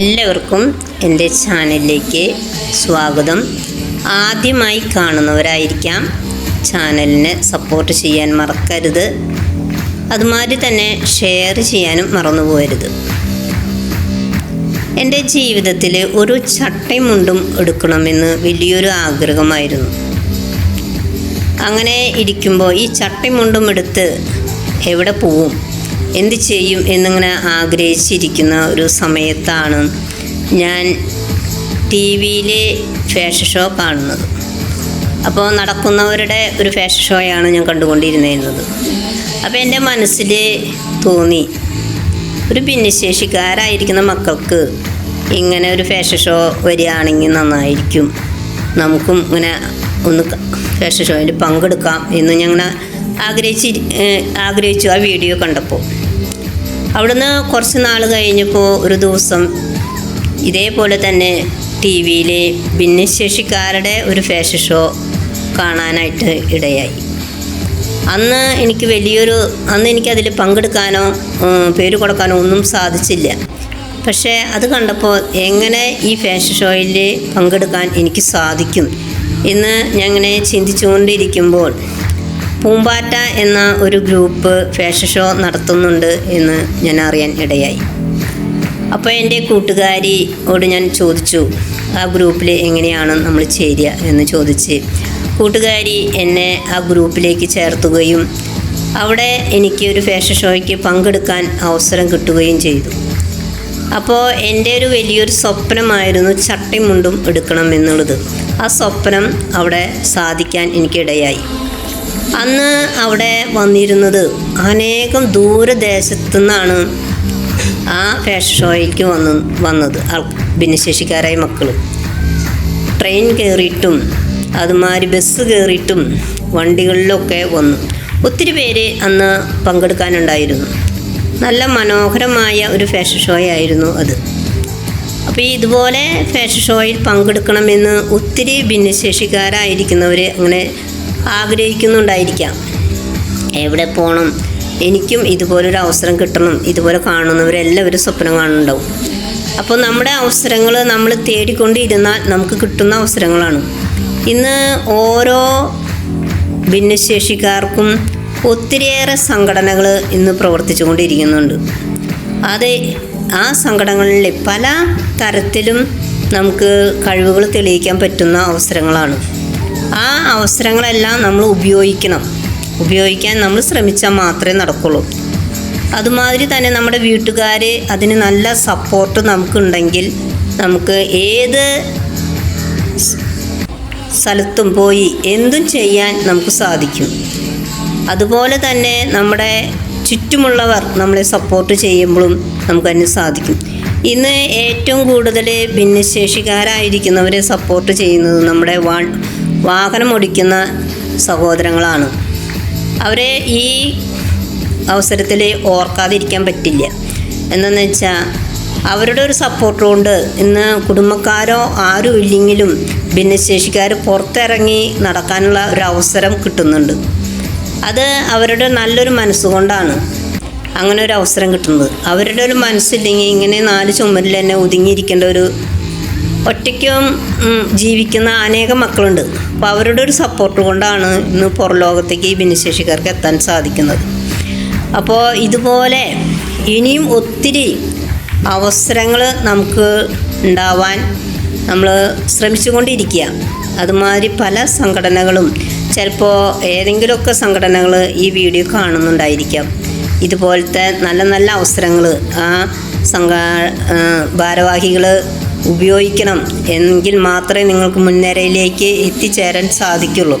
എല്ലാവർക്കും എന്റെ ചാനലിലേക്ക് സ്വാഗതം. ആദ്യമായി കാണുന്നവരായിരിക്കാം ചാനലിനെ സപ്പോർട്ട് ചെയ്യാൻ മറക്കരുത്. അതുമാതിരി തന്നെ ഷെയർ ചെയ്യാനും മറന്നു പോകരുത്. എന്റെ ജീവിതത്തിൽ ഒരു ചട്ടയും മുണ്ടും എടുക്കണമെന്ന് വലിയൊരു ആഗ്രഹമായിരുന്നു. അങ്ങനെ ഇരിക്കുമ്പോൾ ഈ ചട്ടയും മുണ്ടും എടുത്ത് എവിടെ പോവും? എന്ത് ചെയ്യും എന്നിങ്ങനെ ആഗ്രഹിച്ചിരിക്കുന്ന ഒരു സമയത്താണ് ഞാൻ ടി വിയിലെ ഫാഷൻ ഷോ കാണുന്നത്. അപ്പോൾ നടക്കുന്നവരുടെ ഒരു ഫാഷൻ ഷോയാണ് ഞാൻ കണ്ടുകൊണ്ടിരുന്നത്. അപ്പോൾ എന്റെ മനസ്സിൽ തോന്നി ഒരു ഭിന്നശേഷിക്കാരായിരിക്കുന്ന മക്കൾക്ക് ഇങ്ങനെ ഒരു ഫാഷൻ ഷോ വരികയാണെങ്കിൽ നന്നായിരിക്കും. നമുക്കും ഇങ്ങനെ ഒന്ന് ഫാഷൻ ഷോയിൽ പങ്കെടുക്കാം എന്ന് ഞങ്ങൾ ആഗ്രഹിച്ച് ആഗ്രഹിച്ചു ആ വീഡിയോ കണ്ടപ്പോൾ. അവിടുന്ന് കുറച്ച് നാൾ കഴിഞ്ഞപ്പോൾ ഒരു ദിവസം ഇതേപോലെ തന്നെ ടി വിയിൽ ഭിന്നശേഷിക്കാരുടെ ഒരു ഫാഷൻ ഷോ കാണാനായിട്ട് ഇടയായി. അന്ന് എനിക്ക് വലിയൊരു അന്ന് എനിക്കതിൽ പങ്കെടുക്കാനോ പേര് കൊടുക്കാനോ ഒന്നും സാധിച്ചില്ല. പക്ഷേ അത് കണ്ടപ്പോൾ എങ്ങനെ ഈ ഫാഷൻ ഷോയിൽ പങ്കെടുക്കാൻ എനിക്ക് സാധിക്കും എന്ന് ഞങ്ങനെ ചിന്തിച്ചുകൊണ്ടിരിക്കുമ്പോൾ പൂമ്പാറ്റ എന്ന ഒരു ഗ്രൂപ്പ് ഫാഷൻ ഷോ നടത്തുന്നുണ്ട് എന്ന് ഞാൻ അറിയാൻ ഇടയായി. അപ്പോൾ എന്റെ കൂട്ടുകാരിയോട് ഞാൻ ചോദിച്ചു ആ ഗ്രൂപ്പിൽ എങ്ങനെയാണ് നമ്മൾ ചേരുക? എന്ന് ചോദിച്ച് കൂട്ടുകാരി എന്നെ ആ ഗ്രൂപ്പിലേക്ക് ചേർത്തുകയും അവിടെ എനിക്ക് ഒരു ഫാഷൻ ഷോയ്ക്ക് പങ്കെടുക്കാൻ അവസരം കിട്ടുകയും ചെയ്തു. അപ്പോൾ എന്റെ ഒരു വലിയൊരു സ്വപ്നമായിരുന്നു ചട്ടയും മുണ്ടും എടുക്കണം എന്നുള്ളത്. ആ സ്വപ്നം അവിടെ സാധിക്കാൻ എനിക്കിടയായി അന്ന് അവിടെ വന്നിരുന്നത് അനേകം ദൂരദേശത്തു നിന്നാണ് ആ ഫാഷൻ ഷോയിലേക്ക് വന്ന് വന്നത്. ഭിന്നശേഷിക്കാരായ മക്കൾ ട്രെയിൻ കയറിയിട്ടും അതുമാതിരി ബസ് കയറിയിട്ടും വണ്ടികളിലൊക്കെ വന്നു. ഒത്തിരി പേര് അന്ന് പങ്കെടുക്കാനുണ്ടായിരുന്നു. നല്ല മനോഹരമായ ഒരു ഫാഷൻ ഷോ ആയിരുന്നു അത്. അപ്പോൾ ഇതുപോലെ ഫാഷൻ ഷോയിൽ പങ്കെടുക്കണമെന്ന് ഒത്തിരി ഭിന്നശേഷിക്കാരായിരിക്കുന്നവർ അങ്ങനെ ആഗ്രഹിക്കുന്നുണ്ടായിരിക്കാം. എവിടെ പോകണം എനിക്കും ഇതുപോലൊരു അവസരം കിട്ടണം. ഇതുപോലെ കാണുന്നവരെല്ലാവരും സ്വപ്നം കാണുന്നുണ്ടാവും. അപ്പോൾ നമ്മുടെ അവസരങ്ങൾ നമ്മൾ തേടിക്കൊണ്ടിരുന്നാൽ നമുക്ക് കിട്ടുന്ന അവസരങ്ങളാണ്. ഇന്ന് ഓരോ ഭിന്നശേഷിക്കാർക്കും ഒത്തിരിയേറെ സംഘടനകൾ ഇന്ന് പ്രവർത്തിച്ചു കൊണ്ടിരിക്കുന്നുണ്ട് അത് ആ സംഘടനകളിൽ പല തരത്തിലും നമുക്ക് കഴിവുകൾ തെളിയിക്കാൻ പറ്റുന്ന അവസരങ്ങളാണ്. ആ അവസരങ്ങളെല്ലാം നമ്മൾ ഉപയോഗിക്കണം. ഉപയോഗിക്കാൻ നമ്മൾ ശ്രമിച്ചാൽ മാത്രമേ നടക്കുള്ളൂ. അതുമാതിരി തന്നെ നമ്മുടെ വീട്ടുകാർ അതിന് നല്ല സപ്പോർട്ട് നമുക്കുണ്ടെങ്കിൽ നമുക്ക് ഏത് സ്ഥലത്തും പോയി എന്തും ചെയ്യാൻ നമുക്ക് സാധിക്കും. അതുപോലെ തന്നെ നമ്മുടെ ചുറ്റുമുള്ളവർ നമ്മളെ സപ്പോർട്ട് ചെയ്യുമ്പോഴും നമുക്കതിന് സാധിക്കും. ഇന്ന് ഏറ്റവും കൂടുതൽ ഭിന്നശേഷിക്കാരായിരിക്കുന്നവരെ സപ്പോർട്ട് ചെയ്യുന്നത് നമ്മുടെ വാ വാഹനം ഓടിക്കുന്ന സഹോദരങ്ങളാണ്. അവരെ ഈ അവസരത്തിൽ ഓർക്കാതിരിക്കാൻ പറ്റില്ല. എന്താണെന്ന് വെച്ചാൽ അവരുടെ ഒരു സപ്പോർട്ട് കൊണ്ട് ഇന്ന് കുടുംബക്കാരോ ആരും ഇല്ലെങ്കിലും ഭിന്നശേഷിക്കാർ പുറത്തിറങ്ങി നടക്കാനുള്ള ഒരു അവസരം കിട്ടുന്നുണ്ട്. അത് അവരുടെ നല്ലൊരു മനസ്സുകൊണ്ടാണ് അങ്ങനെ ഒരു അവസരം കിട്ടുന്നത്. അവരുടെ ഒരു മനസ്സില്ലെങ്കിൽ ഇങ്ങനെ നാല് ചുമരിൽ തന്നെ ഒതുങ്ങിയിരിക്കേണ്ട ഒരു ഒറ്റയ്ക്കും ജീവിക്കുന്ന അനേകം മക്കളുണ്ട്. അപ്പോൾ അവരുടെ ഒരു സപ്പോർട്ട് കൊണ്ടാണ് ഇന്ന് പുറം ലോകത്തേക്ക് ഈ ഭിന്നശേഷിക്കാർക്ക് എത്താൻ സാധിക്കുന്നത്. അപ്പോൾ ഇതുപോലെ ഇനിയും ഒത്തിരി അവസരങ്ങൾ നമുക്ക് ഉണ്ടാവാൻ നമ്മൾ ശ്രമിച്ചുകൊണ്ടിരിക്കുക. അതുമാതിരി പല സംഘടനകളും ചിലപ്പോൾ ഏതെങ്കിലുമൊക്കെ സംഘടനകൾ ഈ വീഡിയോ കാണുന്നുണ്ടായിരിക്കാം. ഇതുപോലത്തെ നല്ല നല്ല അവസരങ്ങൾ ആ സംഘ ഭാരവാഹികൾ ഉപയോഗിക്കണം എങ്കിൽ മാത്രമേ നിങ്ങൾക്ക് മുൻനിരയിലേക്ക് എത്തിച്ചേരാൻ സാധിക്കുള്ളൂ.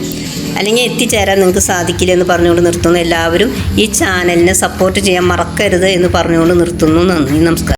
അല്ലെങ്കിൽ എത്തിച്ചേരാൻ നിങ്ങൾക്ക് സാധിക്കില്ല എന്ന് പറഞ്ഞുകൊണ്ട് നിർത്തുന്നു. എല്ലാവരും ഈ ചാനലിനെ സപ്പോർട്ട് ചെയ്യാൻ മറക്കരുത് എന്ന് പറഞ്ഞുകൊണ്ട് നിർത്തുന്നു. നന്ദി. നമസ്കാരം.